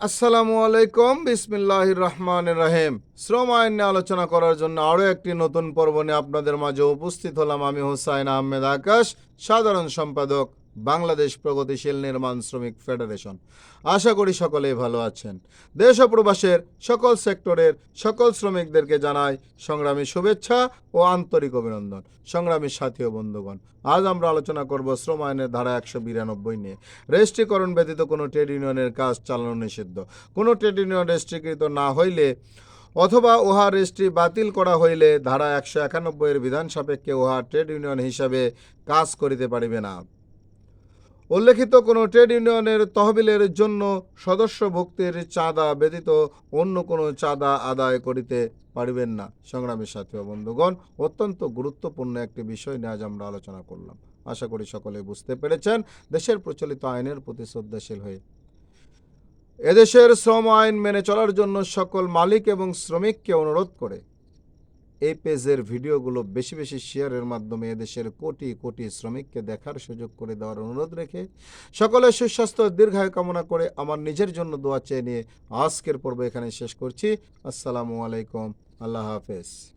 আসসালামু আলাইকুম বিসমিল্লাহ রহমান রাহেম। শ্রম আইন নিয়ে আলোচনা করার জন্য আরও একটি নতুন পর্ব নিয়ে আপনাদের মাঝে উপস্থিত হলাম আমি হোসাইন আহমেদ আকাশ, সাধারণ সম্পাদক। বাংলাদেশ প্রগতিশীল নির্মাণ শ্রমিক ফেডারেশন। আশা করি সকলেই ভালো আছেন। দেশ ও প্রবাসের সকল সেক্টরের সকল শ্রমিকদেরকে জানাই সংগ্রামী শুভেচ্ছা ও আন্তরিক অভিনন্দন। সংগ্রামী সাথী ও বন্ধুগণ, আজ আমরা আলোচনা করব শ্রম আইনের ধারা একশো বিরানব্বই নিয়ে। রেজিস্ট্রিকরণ ব্যতীত কোনো ট্রেড ইউনিয়নের কাজ চালানো নিষিদ্ধ। কোনো ট্রেড ইউনিয়ন রেজিস্ট্রিকৃত না হইলে অথবা উহা রেজিস্ট্রি বাতিল করা হইলে ধারা একশো একানব্বইয়ের বিধান সাপেক্ষে উহা ট্রেড ইউনিয়ন হিসাবে কাজ করিতে পারিবে না। উল্লেখিত কোনো ট্রেড ইউনিয়নের তহবিলের জন্য সদস্য ভুক্তির চাঁদা ব্যতীত অন্য কোনো চাঁদা আদায় করিতে পারিবেন না। সংগ্রামের সাথী বন্ধুগণ, অত্যন্ত গুরুত্বপূর্ণ একটি বিষয় নিয়ে আজ আমরা আলোচনা করলাম। আশা করি সকলে বুঝতে পেরেছেন, দেশের প্রচলিত আইনের প্রতি শ্রদ্ধাশীল হয়ে। এদেশের শ্রম আইন মেনে চলার জন্য সকল মালিক এবং শ্রমিককে অনুরোধ করে এই পেজের ভিডিওগুলো বেশি বেশি শেয়ারের মাধ্যমে এদেশের কোটি কোটি শ্রমিককে দেখার সুযোগ করে দেওয়ার অনুরোধ রেখে সকলের সুস্বাস্থ্য দীর্ঘায়ু কামনা করে আমার নিজের জন্য দোয়া চেয়ে নিয়ে আজকের পর্ব এখানে শেষ করছি। আসসালামু আলাইকুম। আল্লাহ হাফেজ।